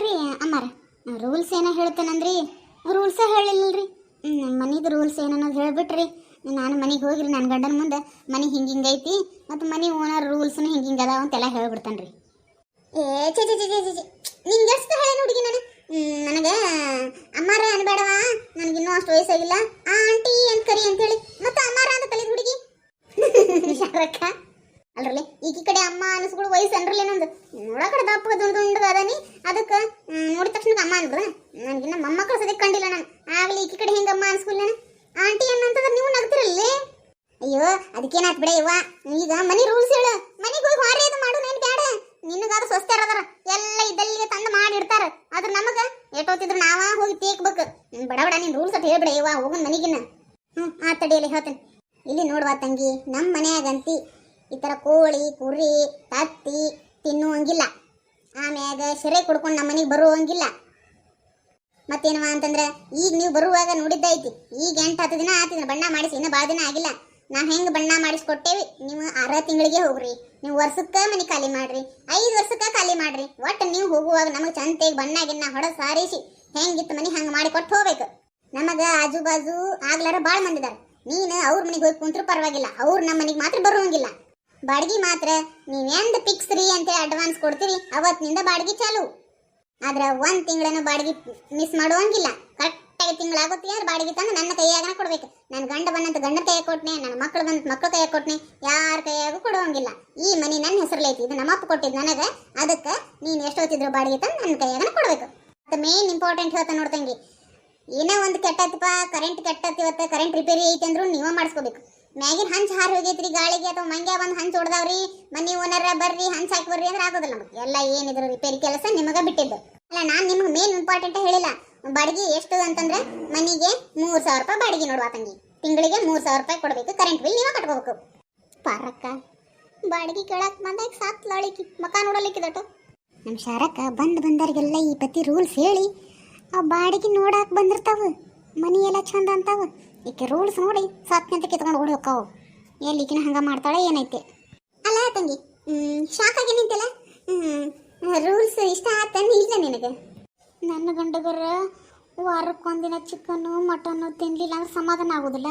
ಅಲ್ರಿ ಅಮ್ಮಾರ. ರೂಲ್ಸ್ ಏನೋ ಹೇಳ್ತಾನಂದ್ರಿ? ರೂಲ್ಸೇ ಹೇಳಿಲ್ಲರಿ ನಮ್ಮ ಮನಿದು ರೂಲ್ಸ್ ಏನನ್ನೋದು ಹೇಳ್ಬಿಟ್ರಿ. ನಾನು ಮನೆಗೆ ಹೋಗಿರಿ ನನ್ನ ಗಂಡನ ಮುಂದೆ ಮನೆ ಹಿಂಗೆ ಹಿಂಗೆ ಐತಿ ಮತ್ತು ಮನೆ ಓನರ್ ರೂಲ್ಸ್ನು ಹಿಂಗೆ ಹಿಂಗೆ ಅದಾವ ಅಂತೆಲ್ಲ ಹೇಳ್ಬಿಡ್ತಾನೆ ರೀ ಏ ಚೆ, ಚೆ ನಿಂಗೆ ಎಷ್ಟು ಹೇಳಿ ಹುಡುಗಿ ನಾನು ನನಗೆ ಅಮ್ಮಾರ ಅನ್ಬೇಡವಾ ನನಗಿನ್ನೂ ಅಷ್ಟು ವಯಸ್ಸಾಗಿಲ್ಲ ಆ ಆಂಟಿ ಅಂತ ಕರಿ ಅಂತೇಳಿ ಮತ್ತೆ ಅಮ್ಮಾರ ಅಂತ ತಲೆದ ಹುಡುಗಿ ಶಾರಕ್ಕ ಅಲ್ರಲ್ಲಿ ಈಗ ಈ ಕಡೆ ಅಮ್ಮ ಅನಿಸ್ಗಳು ವಯಸ್ಸು ಅನ್ರಲ್ಲ ನಂದು ನೋಡ ಕಡೆ ದಪ್ಪ ದುಂಡ್ ದುಂಡ್ ಅದನಿ ಅದಕ್ಕೆ ನೋಡಿದ ತಕ್ಷಣ ಅಮ್ಮ ಅನ್ಬಿಡ ನನಗಿನ್ನ ಮೊಮ್ಮಕ್ಕಳು ಕಂಡಿಲ್ಲ ನಾನು. ಆಗಲಿ ಈ ಕಡೆ ಹೆಂಗೆ ಅಮ್ಮ ನಾನು. ಆಂಟಿ ಏನಂತಂದ್ರೆ ನೀವು ನಗ್ತಿರಲ್ಲಿ? ಅಯ್ಯೋ, ಅದಕ್ಕೇನಾತ್ ಬಿಡ ಇವ ಈಗ ಮನಿ ರೂಲ್ಸ್ ಹೇಳು. ಮನೆಗೆ ಹೋಗಿ ಹೊರ ಅದು ಮಾಡು, ನೇನು ಬ್ಯಾಡ. ನಿನಗಾದ ಸ್ವಸ್ಥರ ಅದರ. ಎಲ್ಲ ಇದ್ದಲ್ಲಿಗೆ ತಂದು ಮಾಡಿ ಇಡ್ತಾರ ಆದ್ರೆ ನಮಗೆ ಎಷ್ಟೊತ್ತಿದ್ರು ನಾವ ಹೋಗಿ ತೇಕ್ಬೇಕು. ಬಡ ಬಡ, ನೀನು ರೂಲ್ಸ್ ಅಂತ ಹೇಳ್ಬಿಡ ಇವ ಹೋಗನ್ ಮನೆಗಿನ್ನ. ಹ್ಞೂ ಆ ತಡಿಯಲ್ಲಿ ಹೇಳ್ತೇನೆ. ಇಲ್ಲಿ ನೋಡುವ ತಂಗಿ ನಮ್ಮ ಮನೆಯಾಗಂತಿ ಈ ಥರ ಕೋಳಿ, ಕುರಿ, ತತ್ತಿ ತಿನ್ನುವಂಗಿಲ್ಲ. ಆಮ್ಯಾಗ ಸೆರೆ ಕುಡ್ಕೊಂಡು ನಮ್ಮ ಮನೆಗೆ ಬರುವಂಗಿಲ್ಲ. ಮತ್ತೇನವ ಅಂತಂದ್ರೆ, ಈಗ ನೀವು ಬರುವಾಗ ನೋಡಿದ್ದೈತಿ ಈಗ ಎಂಟು ಹತ್ತು ದಿನ ಆತಿದ್ರೆ ಬಣ್ಣ ಮಾಡಿಸಿ, ಇನ್ನೂ ಭಾಳ ದಿನ ಆಗಿಲ್ಲ. ನಾ ಹೆಂಗೆ ಬಣ್ಣ ಮಾಡಿಸ್ಕೊಟ್ಟೇವಿ? ನೀವು ಆರ ತಿಂಗಳಿಗೆ ಹೋಗ್ರಿ. ನೀವು ವರ್ಷಕ್ಕೆ ಮನೆ ಖಾಲಿ ಮಾಡ್ರಿ. ಐದು ವರ್ಷಕ್ಕೆ ಖಾಲಿ ಮಾಡ್ರಿ. ಒಟ್ಟು ನೀವು ಹೋಗುವಾಗ ನಮಗೆ ಚಂತೆಗೆ ಬಣ್ಣ ಗಿನ್ನ ಹೊಡ ಸಾರಿಸಿ, ಹೆಂಗಿತ್ತು ಮನೆ ಹಂಗೆ ಮಾಡಿ ಕೊಟ್ಟು ಹೋಗ್ಬೇಕು. ನಮಗೆ ಆಜು ಬಾಜು ಆಗ್ಲಾರ ಭಾಳ ಮಂದಿದ್ದಾರೆ ನೀನು ಅವ್ರ ಮನೆಗೆ ಹೋಗಿ ಕುಂತ್ರು ಪರವಾಗಿಲ್ಲ. ಅವ್ರು ನಮ್ಮ ಮನೆಗೆ ಮಾತ್ರ ಬರುವಂಗಿಲ್ಲ. ಬಾಡಿಗೆ ಮಾತ್ರ. ನೀವೆಂದ ಫಿಕ್ಸ್ ರೀ ಅಂತ ಅಡ್ವಾನ್ಸ್ ಕೊಡ್ತೀರಿ. ಅವತ್ತಿನಿಂದ ಬಾಡಿಗೆ ಚಾಲು. ಆದ್ರೆ ಒಂದ್ ತಿಂಗಳನ್ನು ಬಾಡಿಗೆ ಮಿಸ್ ಮಾಡುವಂಗಿಲ್ಲ. ಕರೆಕ್ಟಾಗಿ ತಿಂಗಳಾಗುತ್ತೆ ಅಂದ್ರೆ ಬಾಡಿಗೆ ತಂದು ನನ್ನ ಕೈಯಾಗನ ಕೊಡ್ಬೇಕು. ನನ್ನ ಗಂಡ ಬಂದಂತ ಗಂಡ ಕೈಯಾಗ ಕೊಟ್ಟನೆ ನನ್ನ ಮಕ್ಕಳು ಬಂದಂತ ಮಕ್ಕಳ ಕೈಯಾಗ ಕೊಟ್ಟನೆ ಯಾರ ಕೈಯಾಗೂ ಕೊಡುವಂಗಿಲ್ಲ. ಈ ಮನಿ ನನ್ನ ಹೆಸರಲ್ಲೈತಿ ಇದು ನಮ್ಮಪ್ಪ ಕೊಟ್ಟಿದ್ದು ನನಗೆ. ಅದಕ್ಕೆ ನೀನು ಎಷ್ಟೊತ್ತಿದ್ರು ಬಾಡಿಗೆ ತಂದು ನನ್ನ ಕೈಯಾಗನ ಕೊಡ್ಬೇಕು. ಮತ್ತೆ ಮೇನ್ ಇಂಪಾರ್ಟೆಂಟ್ ಹೇಳ್ತಾ ನೋಡ್ತಂಗಿ ಏನೋ ಒಂದು ಕೆಟ್ಟತ್ತಪ್ಪ ಕರೆಂಟ್ ಕೆಟ್ಟತ್ತು ಇವತ್ತು ಕರೆಂಟ್ ರಿಪೇರಿ ಐತಿ ಅಂದ್ರೂ ನೀವೇ ಮಾಡಿಸ್ಕೋಬೇಕು. ಮ್ಯಾಗಿನ ಹಂಚ್ ಹಾರಿ ಹೋಗೈತ್ರಿ ಗಾಳಿಗೆ ಅಥವಾ ಮಂಗ್ಯ ಬಂದು ಹಂಚ್ ಹೊಡೆದವ್ರಿ? ಮನಿ ಓನರ ಬರ್ರಿ, ಹಂಚ್ ಹಾಕಿ ಬರ್ರಿ ಅಂದ್ರೆ ಆಗೋದಿಲ್ಲ ನಮಗೆ. ಎಲ್ಲ ಏನಿದ್ರು ರಿಪೇರಿ ಕೆಲಸ ನಿಮಗೆ ಬಿಟ್ಟಿದ್ದು. ಅಲ್ಲ, ನಾನು ನಿಮ್ಗೆ ಮೇನ್ ಇಂಪಾರ್ಟೆಂಟ್ ಹೇಳಿಲ್ಲ. ಬಾಡಿಗೆ ಎಷ್ಟು ಅಂತಂದ್ರೆ ಮನಿಗೆ ಮೂರು ಸಾವಿರ ರೂಪಾಯಿ ಬಾಡಿಗೆ ನೋಡುವ ತಂಗಿ. ತಿಂಗಳಿಗೆ ಮೂರು ಸಾವಿರ ರೂಪಾಯಿ ಕೊಡಬೇಕು. ಕರೆಂಟ್ ಬಿಲ್ ನೀವೇ ಕಟ್ಕೋಬೇಕು. ಪಾರಕ್ಕ ಬಾಡಿಗೆ ಕೇಳಕ್ ಬಂದಾಗ ಸಾತ್ ಲಾಳಿಕಿ. ಮಕ ನೋಡಲಿಕ್ಕಿದಟು. ನಮ್ಮ ಶಾರಕ್ಕ ಬಂದ್ ಬಂದವ್ರಿಗೆಲ್ಲ ಈ ಪತಿ ರೂಲ್ಸ್ ಹೇಳಿ, ಆ ಬಾಡಿಗೆ ನೋಡಾಕ್ ಬಂದಿರ್ತಾವ. ಮನಿ ಎಲ್ಲ ಚಂದ ಅಂತಾವ. ಈಕೆ ರೂಲ್ಸ್ ನೋಡಿ ಸಾತ್ನಂತ ಕಿತ್ಕೊಂಡು ಓಡಿ ಹೋಗ್ತಾವ ಎಲ್ಲಿಕಿನ ಹಂಗೆ ಮಾಡ್ತಾಳೆ ಏನೈತೆ? ಅಲ್ಲ ತಂಗಿ ಶಾಕ್ ಆಗಿ ನಿಂತಲ್ಲ? ರೂಲ್ಸ್ ಇಷ್ಟ ಆತನ ಇಲ್ಲ ನಿನಗೆ? ನನ್ನ ಗಂಡಗರ ವಾರಕ್ಕೊಂದಿನ ಚಿಕನ್ನು ಮಟನ್ನು ತಿನ್ಲಿಲ್ಲ ಅಂದ್ರೆ ಸಮಾಧಾನ ಆಗೋದಿಲ್ಲ.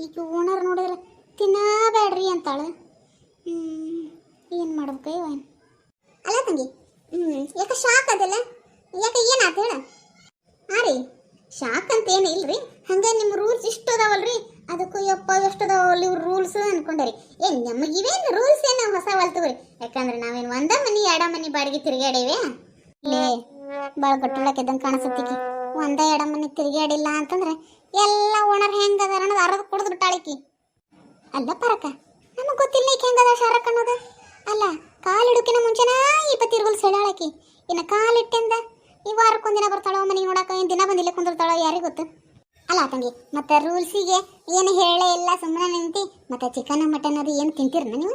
ಈಗ ಓನರ್ ನೋಡಿದ್ರೆ ತಿನ್ನಬೇಡ್ರಿ ಅಂತಾಳೆ. ಏನು ಮಾಡ್ಬೇಕು ಅಲ್ಲ ತಂಗಿ ಯಾಕೆ ಶಾಕ್ ಅದಲ್ಲ ಯಾಕೆ ಏನಾತ ಹೇಳ? ಶಾಕ್ ಅಂತ ಏನು ಇಲ್ರಿ? ಹಂಗೆ ನಿಮ್ಮ ರೂಲ್ಸ್ ಇಷ್ಟು ಅದಾವಲ್ರಿ ಅದಕ್ಕೂ ಯಪ್ಪ ಎಷ್ಟು ಇವ್ರ ರೂಲ್ಸ್ ಅನ್ಕೊಂಡರಿ. ಏ ನಮಗಿವೇನು ರೂಲ್ಸ್ ಏನು ಹೊಸ ತಗೋರಿ? ಯಾಕಂದ್ರೆ ನಾವೇನು ಒಂದ ಮನಿ, ಎರಡ ಮನಿ ಬಾಡಿಗೆ ತಿರುಗಾಡೇವೆ ಲೇ ಭಾಳ ಗಟ್ಟುಳಕ್ಕಿದ್ದಂಗೆ ಕಾಣಿಸುತ್ತಿಕ್ಕಿ ಒಂದ, ಎರಡ ಮನಿ ತಿರುಗಾಡಿಲ್ಲ ಅಂತಂದ್ರೆ ಎಲ್ಲ ಓಣರ್ ಹೆಂಗದಾರ ಅನ್ನೋದು ಅರ್ಧ ಕುಡಿದು ಬಿಟ್ಟಾಳಿಕಿ. ಅಲ್ಲ ಪರಕ, ನಮಗೆ ಗೊತ್ತಿಲ್ಲ ಈಕೆ ಹೆಂಗದ ಶಾರಕ್ ಅನ್ನೋದು. ಅಲ್ಲ ಕಾಲಿಡುಕಿನ ಮುಂಚೆನ ಈ ಪತಿ ರೂಲ್ಸ್ ಹೇಳಾಳಕಿ. ಇನ್ನು ಕಾಲಿಟ್ಟಿಂದ ಈ ವಾರಕ್ಕೊಂದಿನ ಬರ್ತಾಳೋ, ಮನೆಗೆ ನೋಡಕ ದಿನ ಬಂದಿಲ್ಲ ಕುಂದಿರ್ತಾಳೋ, ಯಾರಿಗೆ ಗೊತ್ತು? ಅಲ್ಲ ತಂಗಿ, ಮತ್ತೆ ರೂಲ್ಸಿಗೆ ಏನು ಹೇಳೇ ಇಲ್ಲ ಸುಮ್ಮನೆ ನಿಂತಿ, ಮತ್ತೆ ಚಿಕನ್, ಮಟನ್ ಅದು ಏನು ತಿಂತೀರ ನೀವು?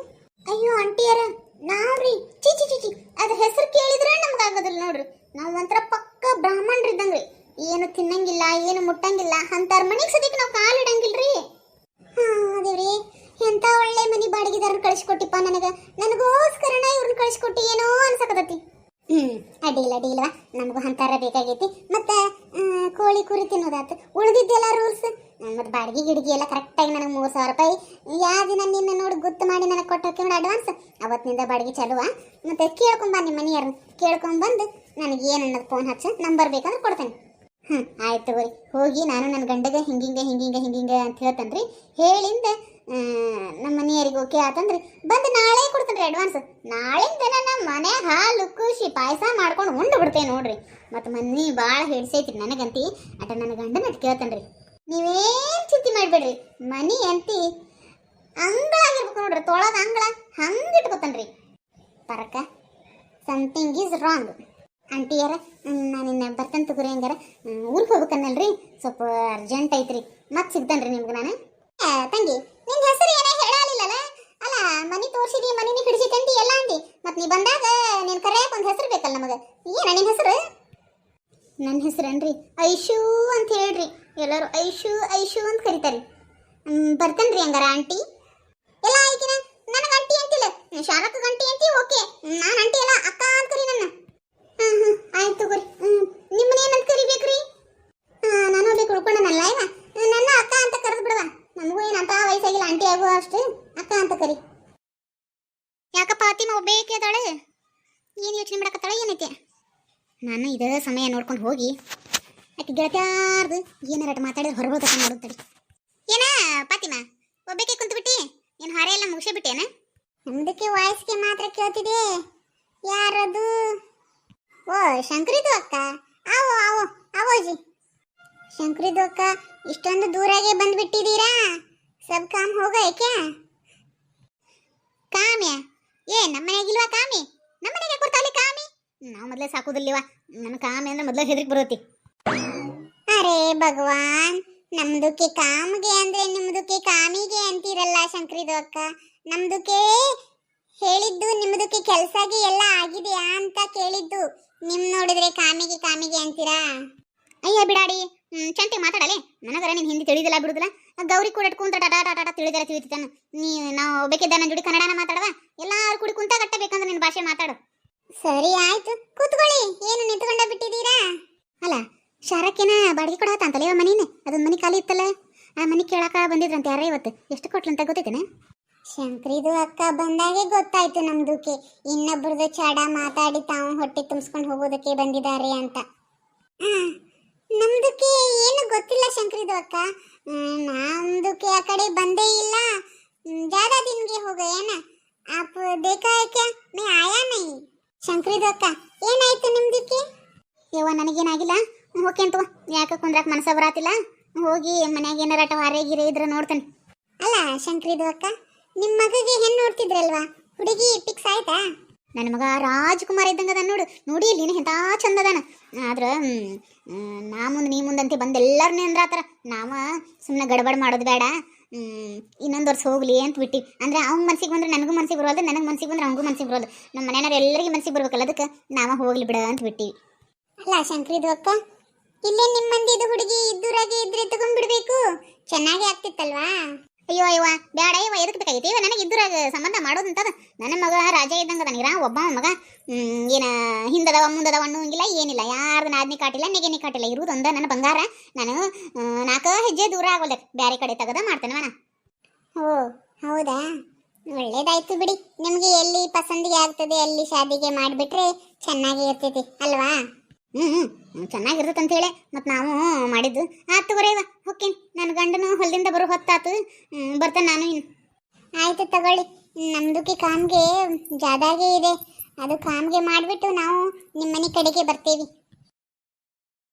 ಅಯ್ಯೋ, ಆಂಟಿಯರ, ನಾವ್ರಿ ಚೀಚಿ ಚಿ ಚಿ ಚಿ ಅದ್ರ ಹೆಸರು ಕೇಳಿದ್ರೆ ನಮ್ಗೆ ಆಗೋದಿಲ್ಲ ನೋಡ್ರಿ. ನಾವು ಒಂಥರ ಪಕ್ಕ ಬ್ರಾಹ್ಮಣರಿದ್ದಂಗ್ರಿ ಏನು ತಿನ್ನಂಗಿಲ್ಲ, ಏನು ಮುಟ್ಟಂಗಿಲ್ಲ ಅಂತಾರ ಮನೆಗೆ ಸದ್ಯಕ್ಕೆ ನಾವು ಕಾಲಿಡಂಗಿಲ್ರಿ ಹಾಂ, ದೇವ್ರಿ, ಎಂತ ಒಳ್ಳೆ ಮನಿ ಬಾಡಿಗೆದಾರನ್ನ ಕಳಿಸ್ಕೊಟ್ಟಿಪ್ಪ ನನಗೆ. ನನಗೋಸ್ಕರನ ಇವ್ರನ್ನ ಕಳಿಸ್ಕೊಟ್ಟಿ ಏನೋ ಅನ್ಸಕತತಿ ಹ್ಮ್. ಅಡ್ಡಿಲ್ಲ ಅಡ್ಡಿಲ್ವಾ ನಮಗೂ ಅಂತಾರ ಬೇಕಾಗೈತಿ. ಮತ್ತೆ ಕೋಳಿ ಕುರಿ ತಿನ್ನೋದಾತು. ಉಳಿದಿದ್ದೆಲ್ಲ ರೂಲ್ಸ್ ಮತ್ತು ಬಾಡಿಗೆ ಗಿಡಿಗೆ ಎಲ್ಲ ಕರೆಕ್ಟಾಗಿ ನನಗೆ ಮೂರು ಸಾವಿರ ರೂಪಾಯಿ. ಯಾವ ದಿನ ನಿನ್ನ ನೋಡಿ ಗುತ್ತು ಮಾಡಿ ನನಗೆ ಕೊಟ್ಟೋಕೆ ನೋಡಿ ಅಡ್ವಾನ್ಸ್ ಅವತ್ತಿನಿಂದ ಬಾಡಿಗೆ ಚಲುವ ಮತ್ತೆ ಕೇಳ್ಕೊಂಬ ನಿಮ್ಮ ಮನೆಯವ್ರನ್ನ ಕೇಳ್ಕೊಂಬಂದು ನನಗೆ ಏನು ಅನ್ನೋದು ಫೋನ್ ಹಚ್ಚ ನಂಬರ್ ಬೇಕಂದ್ರೆ ಕೊಡ್ತೇನೆ. ಹ್ಞೂ ಆಯ್ತು ಹೋಗಿ ನಾನು ನನ್ನ ಗಂಡಗೆ ಹಿಂಗಿಂಗೆ ಹಿಂಗಿಂಗೆ ಹಿಂಗಿಂಗೆ ಅಂತ ಹೇಳ್ತೇನೆ ರೀ ಹೇಳಿಂದ ನಮ್ಮ ಮನೆಯವರಿಗೆ ಓಕೆ ಆತಂದ್ರೆ ಬಂದು ನಾಳೆ ಕೊಡ್ತೇನೆ ಅಡ್ವಾನ್ಸ್ ನಾಳಿಂದ ನಮ್ಮ ಮನೆ ಹಾಲು ಖುಷಿ ಪಾಯಸ ಮಾಡ್ಕೊಂಡು ಉಂಡು ಬಿಡ್ತೇನೆ ನೋಡ್ರಿ. ಮತ್ತು ಮನೆ ಭಾಳ ಹಿಡ್ಸೈತಿ ನನಗಂತಿ. ಅಟ ನನ್ನ ಗಂಡನ ಅಟ್ ಕೇಳ್ತಾನೆ ರೀ ನೀವೇನು ಚಿಂತೆ ಮಾಡಬೇಡ್ರಿ. ಮನಿ ಅಂತಿ ಅಂಗಳ ಆಗಿರ್ಬೇಕು ನೋಡ್ರಿ, ತೊಳದ ಅಂಗಳ ಹಂಗೆ ಇಟ್ಕೊತಾನೆ ರೀ ಪರಕ ಸಮಥಿಂಗ್ ಈಸ್ ರಾಂಗ್ ಆಂಟಿಯರ ನಾನು ಇನ್ನು ಬರ್ತಂತ ತಗೋರಿ ಹಂಗಾರ. ಊರಿಗೆ ಹೋಗ್ಬೇಕನ್ನಲ್ರಿ. ಸ್ವಲ್ಪ ಅರ್ಜೆಂಟ್ ಐತ್ರಿ. ಮತ್ತೆ ಸಿಗ್ತೇನೆ ರೀ ನಿಮ್ಗೆ ನಾನು? ತಂಗಿ ನಿನ್ನ ಹೆಸರು ಏನೇ ಹೇಳಲಿಲ್ಲಲ್ಲ ಅಲ್ಲ, ಮನಿ ತೋರ್ಸಿದಿ, ಮನಿನಿ ಹಿಡಿಸಿತಂತಿ ಎಲ್ಲ ಅಂದಿ. ಮತ್ತೆ ನೀ ಬಂದಾಗ ನೀನ್ ಕರೆಯಕ್ಕೆ ಒಂದು ಹೆಸರು ಬೇಕಲ್ಲ ನಮಗೆ? ಏನ ನಿನ್ನ ಹೆಸರು? ನನ್ನ ಹೆಸರೇನ್ರಿ? ಐಶು ಅಂತ ಹೇಳ್ರಿ. ಎಲ್ಲರೂ ಐಶು ಐಶು ಅಂತ ಕರೀತಾರೆ. ಬರ್ತೇನೆ ರೀ ಹಂಗಾರ ಆಂಟಿ. ಎಲ್ಲ ಆಯ್ತಿನ ನನಗೆ ಆಂಟಿ ಅಂತಿಲ್ಲ. ಶಾರಕ್ಕ ಗಂಟಿ ಅಂತಿ, ಓಕೆ. ನಾನು ಆಂಟಿ ಅಲ್ಲ, ಅಕ್ಕ ಅಂತ ಕರಿ ನನ್ನ. ಹ್ಞೂ ಹ್ಞೂ ಆಯ್ತು ತಗೋರಿ. ನಾನು ಸಮಯ ನೋಡ್ಕೊಂಡು ಹೋಗಿ ಆಕೆ ಗೆಳತ್ಯಾರ್ದು ಏನಾರ ಮಾತಾಡಿದ್ರೆ ಹೊರಬೋದ ನೋಡುತ್ತಡಿ ಏನ ಪಾತಿಮಾ ಒಬ್ಬಕ್ಕೆ ಕುಂತ್ಬಿಟ್ಟಿ? ಏನು ಹೊರೆ ಎಲ್ಲ ಮುಗಿಸೇ ಬಿಟ್ಟೇನ ನಮ್ದಕ್ಕೆ ವಾಯ್ಸ್ಗೆ ಮಾತ್ರ ಕೇಳ್ತಿದೆ ಯಾರದು? ಓ ಶಂಕರಿದು ಅಕ್ಕ. ಆವೋ ಆವೋ ಆವೋಜಿ. ಶಂಕರಿದು ಅಕ್ಕ ಇಷ್ಟೊಂದು ದೂರಾಗೆ ಬಂದ್ಬಿಟ್ಟಿದ್ದೀರಾ? ಸಬ್ ಕಾಮ್ ಹೋಗ ಏಕೆ? ಕಾಮ್ಯ? ಏ ನಮ್ಮ ಇಲ್ವಾ ಕಾಮಿ? ನಮ್ಮ ಮನೆಗೆ ಕಾಮಿ? ನಾವು ಮೊದಲೇ ಸಾಕುದಿಲ್ಲವ? ನನ್ನ ಕಾಮೆ ಅಂದ್ರೆ ಮೊದಲೇ ಹೆದರಿಕೆ ಬರುತ್ತೆ ಅರೆ ಭಗವಾನ್, ನಮ್ದುಕ್ಕೆ ಕಾಮಿಗೆ ಅಂದ್ರೆ ನಿಮ್ದುಕ್ಕೆ ಕಾಮಿಗೆ ಅಂತೀರಲ್ಲ ಶಂಕರಿದು ಅಕ್ಕ. ನಮ್ದುಕ್ಕೆ ಹೇಳಿದ್ದು ನಿಮ್ದಕ್ಕೆ ಕೆಲ್ಸಾಗಿ ಎಲ್ಲ ಆಗಿದೆಯಾ ಅಂತ ಕೇಳಿದ್ದು. ನಿಮ್ ನೋಡಿದ್ರೆ ಕಾಮಿಗೆ ಕಾಮಿಗೆ ಅಂತೀರಾ? ಅಯ್ಯ ಬಿಡಾಡಿ ಚಂಟಿ ಮಾತಾಡಲೆ. ನನಗರ ನೀನ್ ಹಿಂದಿ ತಿಳಿದಿಲ್ಲ ಬಿಡುದಿಲ್ಲ. ಗೌರಿ ಕೂಡ ಕುಂತ ಟಾಟಾ ಟಾಟಾ ತಿಳಿದಿಲ್ಲ ತಿಳಿತಾನ ನೀ, ನಾವು ಬೇಕಿದ್ದ ನನ್ನ ಜೋಡಿ ಕನ್ನಡನ ಮಾತಾಡವ? ಎಲ್ಲಾರು ಕೂಡಿ ಕುಂತ ಕಟ್ಟಬೇಕಂದ್ರೆ ನಿನ್ನ ಭಾಷೆ ಮಾತಾಡು. ಸರಿ ಆಯ್ತು ಕೂತ್ಕೊಳ್ಳಿ ಏನು ನಿಂತ್ಕೊಂಡ ಬಿಟ್ಟಿದ್ದೀರಾ ಅಲ್ಲ ಶಾರಕ್ಕೇನ ಬಾಡಿಗೆ ಕೊಡತ್ತ ಅಂತಲೇ ಮನಿನೇ ಅದೊಂದು ಮನಿ ಖಾಲಿ ಇತ್ತಲ್ಲ ಆ ಮನಿ ಕೇಳಕ ಬಂದಿದ್ರಂತ ಯಾರೇ ಇವತ್ತು ಎಷ್ಟು ಕೊಟ್ರಂತ ಗೊತ್ತೈತೇನೆ ಶಂಕರಿದು ಅಕ್ಕ ಬಂದಾಗೆ ಗೊತ್ತಾಯ್ತು ನಮ್ದುಕ್ಕೆ ಇನ್ನೊಬ್ರದ್ದು ಚಾಡ ಮಾತಾಡಿ ತಾವು ಹೊಟ್ಟೆ ತುಂಬಿಸ್ಕೊಂಡು ಹೋಗೋದಕ್ಕೆ ಬಂದಿದ್ದಾರೆ ಅಂತ ಆ, ನಮ್ದಕ್ಕೆ ಏನು ಗೊತ್ತಿಲ್ಲ ಶಂಕರಿದು ಅಕ್ಕ ಹ್ಮ್, ನಮ್ದಕ್ಕೆ ಆ ಕಡೆ ಬಂದೇ ಇಲ್ಲ ಹ್ಮ್, ಜ್ಯಾದಾ ದಿನ್ಗೆ ಹೋಗ ಏನ ಆಪ್ देखा है क्या मैं आया नहीं ಶಂಕರಿದು ಅಕ್ಕ ಏನಾಯ್ತು ನಿಮ್ದಿಕ್ಕೆ ಯವ್ವ ನನಗೇನಾಗಿಲ್ಲ. ಓಕೆ ಅಂತ ಯಾಕೆ ಕುಂದ್ರಾಕ ಮನಸ ಬರಾತಿಲ್ಲ? ಹೋಗಿ ಮನ್ಯಾಗ ಏನಾರ ಹಾರೆ ಗಿರೆ ಇದ್ರೆ ನೋಡ್ತೇನೆ. ಅಲ್ಲ ಶಂಕರಿದು ಅಕ್ಕ ನಿಮ್ಮ ಮಗಗೆ ಹೆಣ್ಣು ನೋಡ್ತಿದ್ರಲ್ವಾ? ಹುಡುಗಿ ಪಿಕ್ಸ್ ಆಯ್ತಾ? ನನ್ನ ಮಗ ರಾಜ್ಕುಮಾರ್ ಇದ್ದಂಗದ ನೋಡು. ನೋಡಿ ಇಲ್ಲಿ ಎಂತ ಚಂದ ಅದಾನ. ಆದ್ರ ನಾ ಮುಂದೆ ನೀ ಮುಂದಂತೆ ಬಂದು ಎಲ್ಲರನ್ನೇ ಅಂದ್ರಾತರ. ನಾವ ಸುಮ್ಮನೆ ಗಡಬಡ ಮಾಡೋದು ಬೇಡ. ಇನ್ನೊಂದು ವರ್ಷ ಹೋಗ್ಲಿ ಅಂತ ಬಿಟ್ಟಿ. ಅಂದ್ರೆ ಅವ್ನ ಮನ್ಸಿಗೆ ಬಂದ್ರೆ ನನಗೂ ಮನ್ಸಿಗೆ ಬರೋದು ನನಗೆ ಮನ್ಸಿಗೆ ಬಂದ್ರೆ ಅವ್ನಿಗೂ ಮನ್ಸಿಗೆ ಬರೋದು ನಮ್ಮ ಮನೆಯವ್ರು ಎಲ್ಲರಿಗೂ ಮನ್ಸಿಗೆ ಬರ್ಬೇಕಲ್ಲ ಅದಕ್ಕೆ ನಾವ ಹೋಗ್ಲಿ ಬಿಡ ಅಂತ ಬಿಟ್ಟಿವಿ ಅಲ್ಲ ಶಂಕರಿದು ಅಕ್ಕ ಇಲ್ಲೇ ನಿಮ್ಮ ಮಂದಿದು ಹುಡುಗಿ ಇದ್ದೂರಾಗೆ ಇದ್ರೆ ತಗೊಂಡ್ಬಿಡ್ಬೇಕು? ಚೆನ್ನಾಗಿ ಆಗ್ತಿತ್ತಲ್ವಾ? ಅಯ್ಯೋ ಅಯ್ಯವ ಬೇಡ ಅಯ್ಯವ ಎದಕ್ಕೆ ಬೇಕಾಗೈತಿ ಇವ ನನಗೆ ಇದ್ರ ಸಂಬಂಧ ಮಾಡೋದಂತದ. ನನ್ನ ಮಗ ರಾಜ ಇದ್ದಂಗ ನನಗಿರ ಒಬ್ಬ ಮಗ ಏನ, ಹಿಂದದವ, ಮುಂದದವ ಅನ್ನೋಂಗಿಲ್ಲ ಏನಿಲ್ಲ. ಯಾರ್ದು ನಾದ್ನಿ ಕಾಟಿಲ್ಲ, ನೆಗೆನಿ ಕಾಟಿಲ್ಲ ಇರುವುದೊಂದ ನನ್ನ ಬಂಗಾರ. ನಾನು ನಾಲ್ಕು ಹೆಜ್ಜೆ ದೂರ ಆಗೋಲ್ಲ ಬೇರೆ ಕಡೆ ತೆಗೆದ ಮಾಡ್ತೇನೆ ಮನ. ಓ, ಹೌದಾ? ಒಳ್ಳೇದಾಯ್ತು ಬಿಡಿ. ನಿಮಗೆ ಎಲ್ಲಿ ಪಸಂದಿಗೆ ಆಗ್ತದೆ, ಅಲ್ಲಿ ಶಾದಿಗೆ ಮಾಡಿಬಿಟ್ರೆ ಚೆನ್ನಾಗಿ ಇರ್ತೈತಿ, ಅಲ್ವಾ? ಹ್ಞೂ ಹ್ಞೂ ಚೆನ್ನಾಗಿರ್ತದೆ ಅಂತ ಹೇಳಿ ಮತ್ತು ನಾವು ಮಾಡಿದ್ದು. ಆತು ತಗೋರೇವ ಓಕೆ ನನ್ನ ಗಂಡನು ಹೊಲದಿಂದ ಬರೋ ಹೊತ್ತಾತು. ಬರ್ತಾನೆ ನಾನು ಇನ್ನು ಆಯ್ತು ತಗೊಳ್ಳಿ. ನಮ್ದುಕ್ಕೆ ಕಾಮ್ಗೆ ಜಾದಾಗೆ ಇದೆ. ಅದು ಕಾಮ್ಗೆ ಮಾಡಿಬಿಟ್ಟು ನಾವು ನಿಮ್ಮ ಮನೆ ಕಡೆಗೆ ಬರ್ತೀವಿ.